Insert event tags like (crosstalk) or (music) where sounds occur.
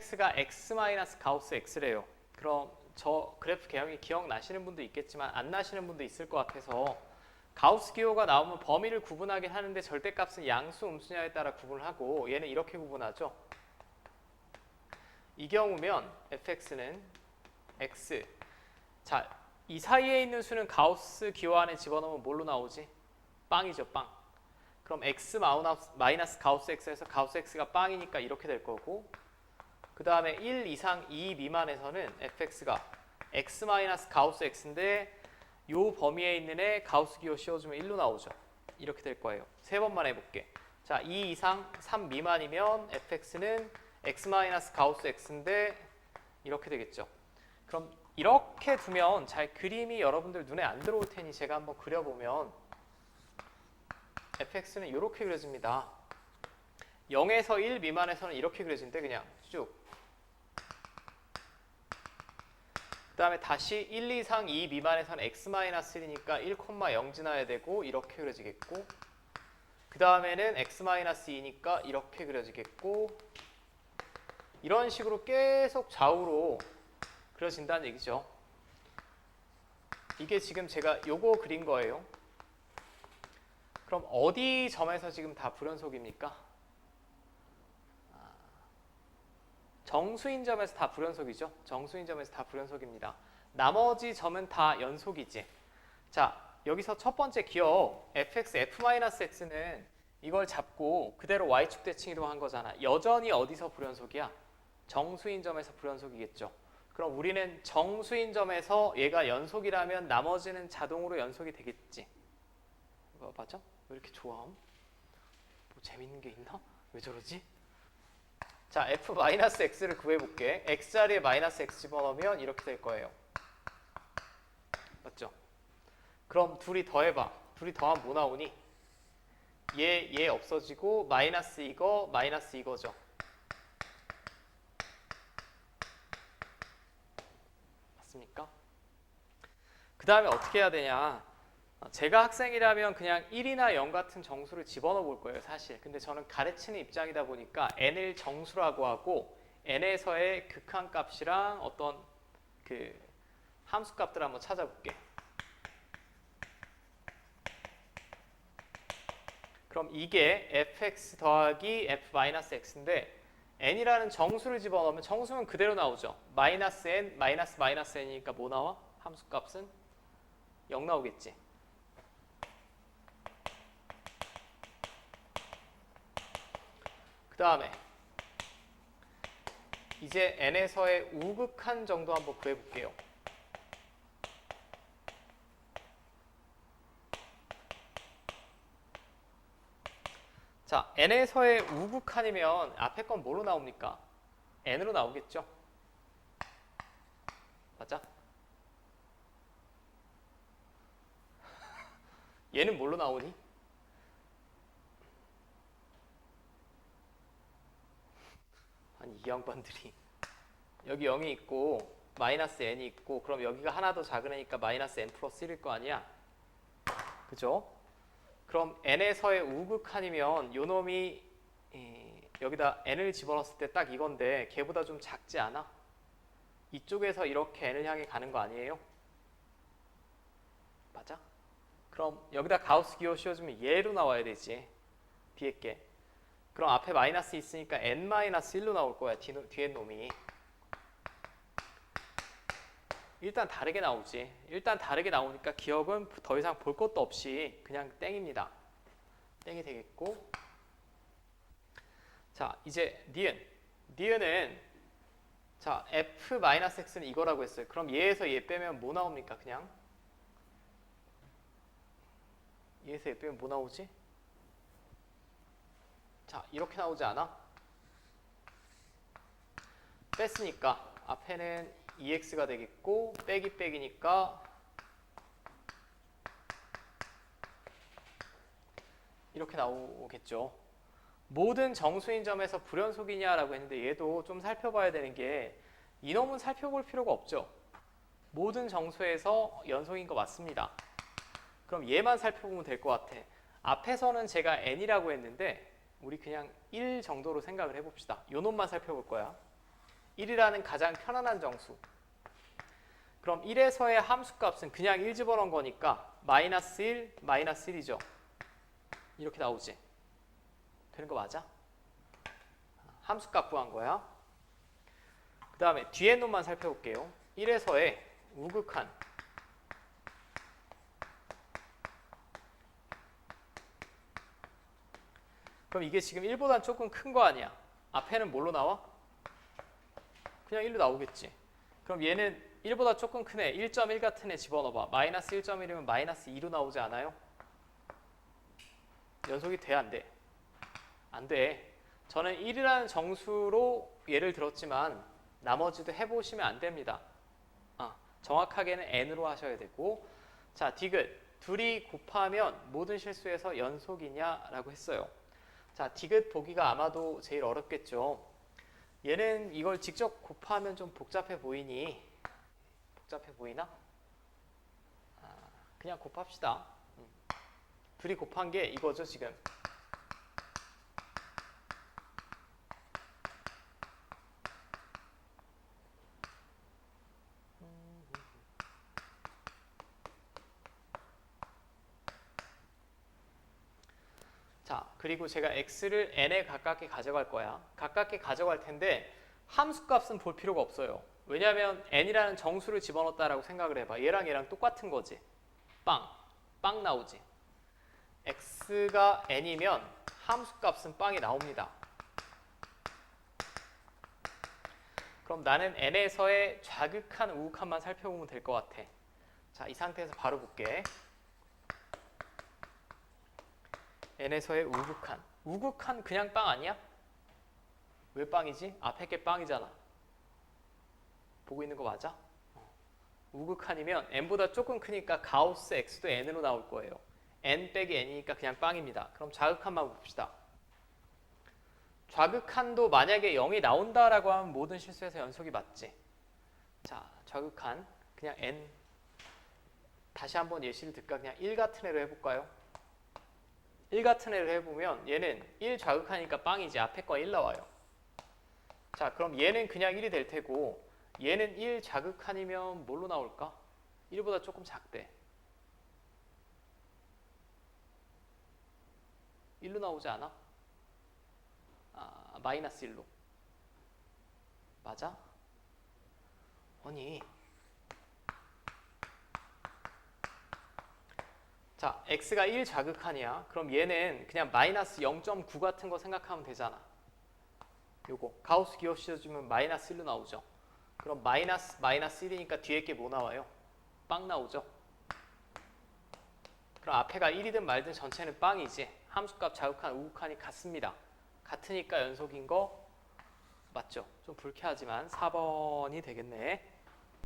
fx가 x 마이너스 가우스 x래요. 그럼 저 그래프 개형이 기억나시는 분도 있겠지만 안 나시는 분도 있을 것 같아서 가우스 기호가 나오면 범위를 구분하긴 하는데 절대값은 양수 음수냐에 따라 구분을 하고 얘는 이렇게 구분하죠. 이 경우면 fx는 x 자, 이 사이에 있는 수는 가우스 기호 안에 집어넣으면 뭘로 나오지? 빵이죠, 빵. 그럼 x 마이너스 가우스 x에서 가우스 x가 빵이니까 이렇게 될 거고 그 다음에 1 이상 2 미만에서는 fx가 x 마이너스 가우스 x인데 요 범위에 있는 애 가우스 기호 씌워주면 1로 나오죠. 이렇게 될 거예요. 세 번만 해볼게. 자, 2 이상 3 미만이면 fx는 x 마이너스 가우스 x인데 이렇게 되겠죠. 그럼 이렇게 두면 잘 그림이 여러분들 눈에 안 들어올 테니 제가 한번 그려보면 fx는 이렇게 그려집니다. 0에서 1 미만에서는 이렇게 그려진대 그냥 쭉. 그 다음에 다시 1 이상 2 미만에서는 x-1이니까 1,0 지나야 되고 이렇게 그려지겠고 그 다음에는 x-2니까 이렇게 그려지겠고 이런 식으로 계속 좌우로 그려진다는 얘기죠. 이게 지금 제가 요거 그린 거예요. 그럼 어디 점에서 지금 다 불연속입니까? 아, 정수인 점에서 다 불연속이죠. 정수인 점에서 다 불연속입니다. 나머지 점은 다 연속이지. 자, 여기서 첫 번째 기억 fx, f-x는 이걸 잡고 그대로 y축 대칭 이동 한 거잖아. 여전히 어디서 불연속이야? 정수인 점에서 불연속이겠죠. 그럼 우리는 정수인 점에서 얘가 연속이라면 나머지는 자동으로 연속이 되겠지. 이거 맞아? 왜 이렇게 좋아함? 뭐 재밌는 게 있나? 왜 저러지? 자, f-x를 구해볼게. x 자리에 마이너스 x 집어넣으면 이렇게 될 거예요. 맞죠? 그럼 둘이 더해봐. 둘이 더하면 뭐 나오니? 얘, 얘 없어지고 마이너스 이거, 마이너스 이거죠. 맞습니까? 그 다음에 어떻게 해야 되냐? 어, 제가 학생이라면 그냥 1이나 0 같은 정수를 집어넣어 볼 거예요, 사실. 근데 저는 가르치는 입장이다 보니까 n을 정수라고 하고 n에서의 극한 값이랑 어떤 그 함수 값들 한번 찾아볼게. 그럼 이게 fx 더하기 f-x인데 n이라는 정수를 집어넣으면 정수는 그대로 나오죠. 마이너스 n, 마이너스 마이너스 n이니까 뭐 나와? 함수 값은 0 나오겠지. 그 다음에 이제 n에서의 우극한 정도 한번 구해볼게요. 자, n에서의 우극한이면 앞에 건 뭐로 나옵니까? n으로 나오겠죠? 맞아? (laughs) 얘는 뭘로 나오니? 아니 이 양반들이 여기 0이 있고 마이너스 n이 있고 그럼 여기가 하나 더 작은 애니까 마이너스 n 플러스 1일 거 아니야? 그죠? 그럼 n에서의 우극한이면 요 놈이 이, 여기다 n을 집어넣었을 때 딱 이건데 걔보다 좀 작지 않아? 이쪽에서 이렇게 n을 향해 가는 거 아니에요? 맞아? 그럼 여기다 가우스 기호 씌워주면 얘로 나와야 되지 뒤에 게 그럼 앞에 마이너스 있으니까 n 마이너스 1로 나올 거야 뒤, 뒤에 놈이. 일단 다르게 나오지. 일단 다르게 나오니까 기억은 더 이상 볼 것도 없이 그냥 땡입니다. 땡이 되겠고. 자 이제 니은 니은은 자 f-x는 이거라고 했어요. 그럼 얘에서 얘 빼면 뭐 나옵니까 그냥? 얘에서 얘 빼면 뭐 나오지? 자 이렇게 나오지 않아? 뺐으니까 앞에는 2x가 되겠고 빼기 빼기니까 이렇게 나오겠죠. 모든 정수인 점에서 불연속이냐라고 했는데 얘도 좀 살펴봐야 되는 게 이놈은 살펴볼 필요가 없죠. 모든 정수에서 연속인 거 맞습니다. 그럼 얘만 살펴보면 될 것 같아. 앞에서는 제가 n이라고 했는데 우리 그냥 1 정도로 생각을 해봅시다. 요 놈만 살펴볼 거야. 1이라는 가장 편안한 정수. 그럼 1에서의 함수값은 그냥 1 집어넣은 거니까 마이너스 1, 마이너스 1이죠. 이렇게 나오지. 되는 거 맞아? 함수값 구한 거야. 그 다음에 뒤에 놈만 살펴볼게요. 1에서의 우극한 그럼 이게 지금 1보다 조금 큰 거 아니야? 앞에는 뭘로 나와? 그냥 1로 나오겠지. 그럼 얘는 1보다 조금 큰 애, 1.1 같은 애 집어넣어봐. 마이너스 1.1이면 마이너스 2로 나오지 않아요? 연속이 돼, 안 돼? 안 돼. 저는 1이라는 정수로 예를 들었지만 나머지도 해보시면 안 됩니다. 아, 정확하게는 n으로 하셔야 되고 자, 디귿. 둘이 곱하면 모든 실수에서 연속이냐라고 했어요. 자, 디귿 보기가 아마도 제일 어렵겠죠. 얘는 이걸 직접 곱하면 좀 복잡해 보이니 복잡해 보이나? 아, 그냥 곱합시다. 음. 둘이 곱한 게 이거죠 지금. 자, 그리고 제가 x를 n에 가깝게 가져갈 거야. 가깝게 가져갈 텐데 함수 값은 볼 필요가 없어요. 왜냐하면 n이라는 정수를 집어넣었다라고 생각을 해봐. 얘랑 얘랑 똑같은 거지. 빵, 빵 나오지. x가 n이면 함수 값은 빵이 나옵니다. 그럼 나는 n에서의 좌극한 우극한만 살펴보면 될 것 같아. 자, 이 상태에서 바로 볼게. N에서의 우극한. 우극한 그냥 빵 아니야? 왜 빵이지? 앞에 게 빵이잖아. 보고 있는 거 맞아? 어. 우극한이면 n보다 조금 크니까 가우스 x도 n으로 나올 거예요. n 빼기 n이니까 그냥 빵입니다. 그럼 좌극한만 봅시다. 좌극한도 만약에 0이 나온다라고 하면 모든 실수에서 연속이 맞지. 자, 좌극한 그냥 n 다시 한번 예시를 들까 그냥 1 같은 애로 해볼까요? 1 같은 애를 해보면 얘는 1 좌극하니까 빵이지 앞에 거 1 나와요. 자 그럼 얘는 그냥 1이 될 테고 얘는 1 자극한이면 뭘로 나올까? 1보다 조금 작대. 1로 나오지 않아? 아, 마이너스 1로. 맞아? 아니. 자, x가 1 자극한이야. 그럼 얘는 그냥 마이너스 0.9 같은 거 생각하면 되잖아. 요거 가우스 기호 씌워주면 마이너스 1로 나오죠. 그럼 마이너스 마이너스 1이니까 뒤에 게 뭐 나와요? 빵 나오죠. 그럼 앞에가 1이든 말든 전체는 빵이지. 함수값 자극한 우극한이 같습니다. 같으니까 연속인 거 맞죠? 좀 불쾌하지만 4번이 되겠네.